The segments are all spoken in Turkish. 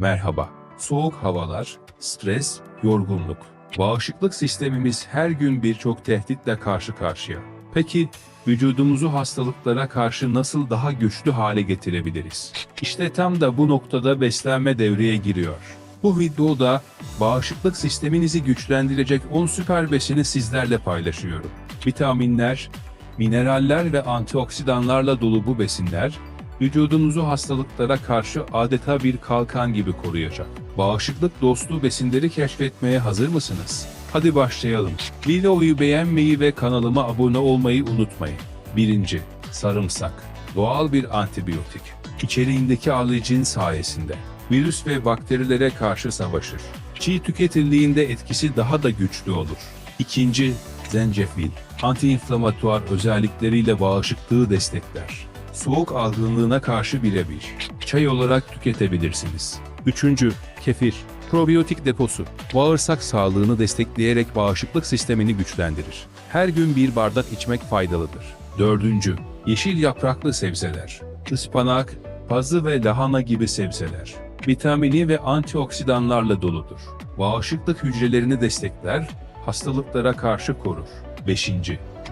Merhaba. Soğuk havalar, stres, yorgunluk. Bağışıklık sistemimiz her gün birçok tehditle karşı karşıya. Peki vücudumuzu hastalıklara karşı nasıl daha güçlü hale getirebiliriz? İşte tam da bu noktada beslenme devreye giriyor. Bu videoda bağışıklık sisteminizi güçlendirecek 10 süper besini sizlerle paylaşıyorum. Vitaminler, mineraller ve antioksidanlarla dolu bu besinler, vücudunuzu hastalıklara karşı adeta bir kalkan gibi koruyacak. Bağışıklık dostu besinleri keşfetmeye hazır mısınız? Hadi başlayalım. Videoyu beğenmeyi ve kanalıma abone olmayı unutmayın. 1. Sarımsak. Doğal bir antibiyotik. İçeriğindeki alıcın sayesinde virüs ve bakterilere karşı savaşır. Çiğ tüketildiğinde etkisi daha da güçlü olur. İkinci, zencefil. Antiinflamatuar özellikleriyle bağışıklığı destekler. Soğuk algınlığına karşı birebir. Çay olarak tüketebilirsiniz. Üçüncü, kefir. Probiyotik deposu. Bağırsak sağlığını destekleyerek bağışıklık sistemini güçlendirir. Her gün bir bardak içmek faydalıdır. Dördüncü, yeşil yapraklı sebzeler. Ispanak, pazı ve lahana gibi sebzeler. Vitamini ve antioksidanlarla doludur. Bağışıklık hücrelerini destekler, hastalıklara karşı korur. 5.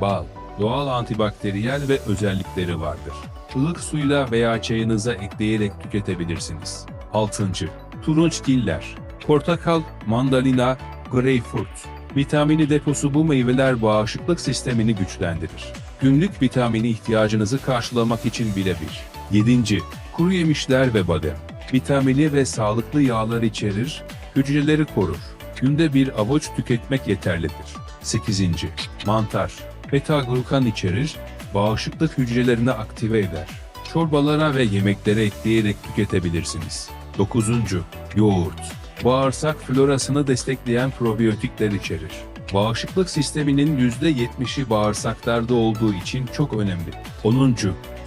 Bal. Doğal antibakteriyel ve özellikleri vardır. Ilık suyla veya çayınıza ekleyerek tüketebilirsiniz. 6. Turunçgiller. Portakal, mandalina, greyfurt. Vitamini deposu bu meyveler bağışıklık sistemini güçlendirir. Günlük vitamini ihtiyacınızı karşılamak için birebir. 7. Kuru yemişler ve badem. Vitamini ve sağlıklı yağlar içerir, hücreleri korur. Günde bir avuç tüketmek yeterlidir. 8. Mantar. Beta-glukan içerir, bağışıklık hücrelerini aktive eder. Çorbalara ve yemeklere ekleyerek tüketebilirsiniz. 9. Yoğurt. Bağırsak florasını destekleyen probiyotikler içerir. Bağışıklık sisteminin %70'i bağırsaklarda olduğu için çok önemli. 10.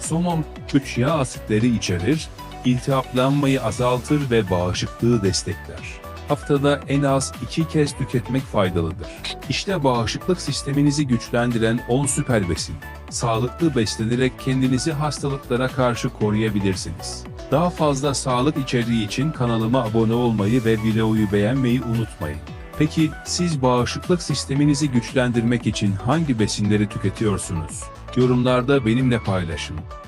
Somon, güç yağ asitleri içerir, iltihaplanmayı azaltır ve bağışıklığı destekler. Haftada en az iki kez tüketmek faydalıdır. İşte bağışıklık sisteminizi güçlendiren 10 süper besin. Sağlıklı beslenerek kendinizi hastalıklara karşı koruyabilirsiniz. Daha fazla sağlık içeriği için kanalıma abone olmayı ve videoyu beğenmeyi unutmayın. Peki siz bağışıklık sisteminizi güçlendirmek için hangi besinleri tüketiyorsunuz? Yorumlarda benimle paylaşın.